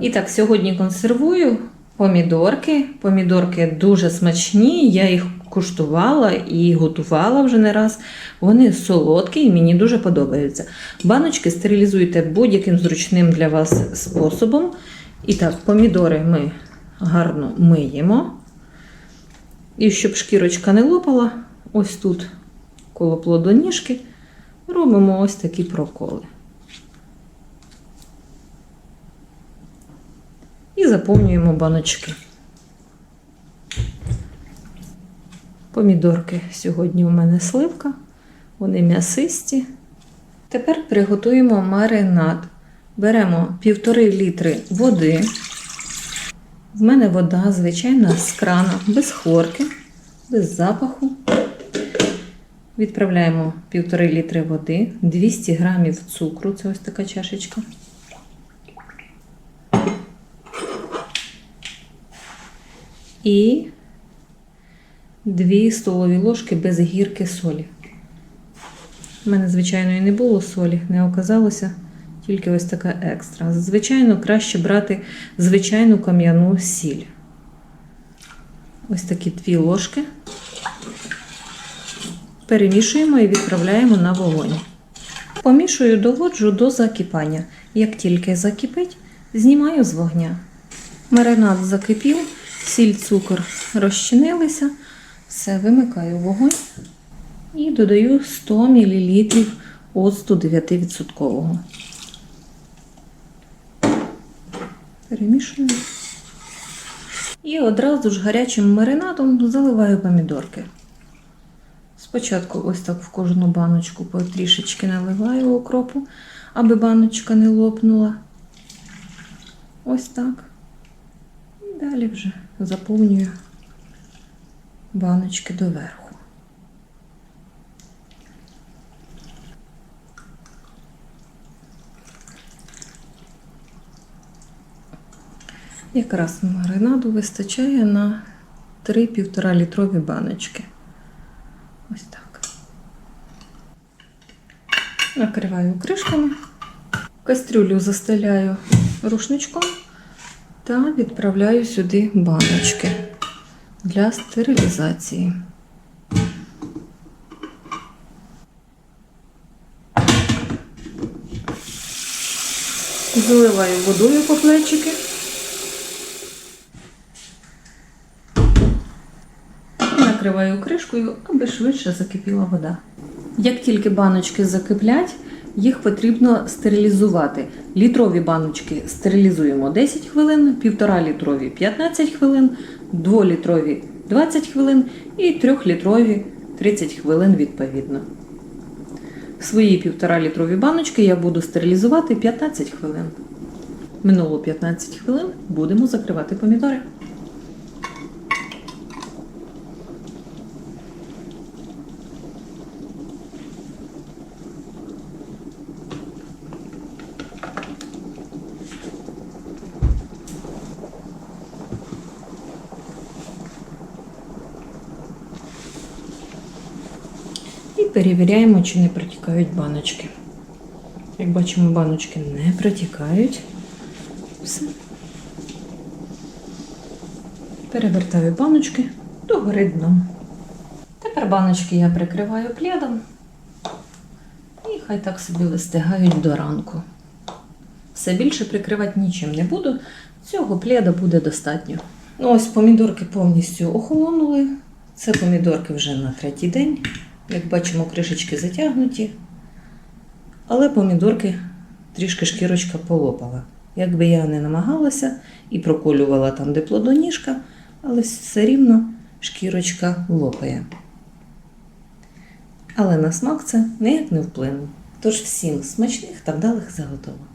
І так, сьогодні консервую помідорки. Помідорки дуже смачні. Я їх куштувала і готувала вже не раз. Вони солодкі і мені дуже подобаються. Баночки стерилізуйте будь-яким зручним для вас способом. І так, помідори ми гарно миємо. І щоб шкірочка не лопала, ось тут коло плодоніжки робимо ось такі проколи. Заповнюємо баночки. Помідорки сьогодні у мене сливка, вони м'ясисті. Тепер приготуємо маринад. Беремо півтори літри води. В мене вода звичайна з крана, без хлорки, без запаху. Відправляємо півтори літри води, 200 грамів цукру, це ось така чашечка. І 2 столові ложки без гірки солі. У мене, звичайно, і не було солі, не оказалося тільки ось така екстра. Звичайно, краще брати звичайну кам'яну сіль. Ось такі дві ложки. Перемішуємо і відправляємо на вогонь. Помішую, доводжу до закипання. Як тільки закипить, знімаю з вогня. Маринад закипів, сіль, цукор розчинилися. Все, вимикаю вогонь і додаю 100 мл оцту 9%. Перемішую. І одразу ж гарячим маринадом заливаю помідорки. Спочатку ось так в кожну баночку потрішечки наливаю окропу, аби баночка не лопнула. Ось так. Далі вже заповнюю баночки доверху. Якраз маринаду вистачає на 3-1,5 літрові баночки. Ось так. Накриваю кришками, кастрюлю застеляю рушничком та відправляю сюди баночки для стерилізації. Заливаю водою по плечики. Накриваю кришкою, аби швидше закипіла вода. Як тільки баночки закиплять, їх потрібно стерилізувати. Літрові баночки стерилізуємо 10 хвилин, 1,5 літрові 15 хвилин, 2 літрові 20 хвилин і 3 літрові 30 хвилин відповідно. Свої 1,5 літрові баночки я буду стерилізувати 15 хвилин. Минуло 15 хвилин, будемо закривати помідори. Перевіряємо, чи не протікають баночки. Як бачимо, баночки не протікають. Все. Перевертаю баночки догори дном. Тепер баночки я прикриваю пледом. І хай так собі вистигають до ранку. Все більше прикривати нічим не буду. Цього пледа буде достатньо. Ну, ось помідорки повністю охолонули. Це помідорки вже на третій день. Як бачимо, кришечки затягнуті. Але помідорки трішки шкірочка полопала. Якби я не намагалася і проколювала там, де плодоніжка, але все рівно шкірочка лопає. Але на смак це ніяк не вплине. Тож всім смачних та вдалих заготовок.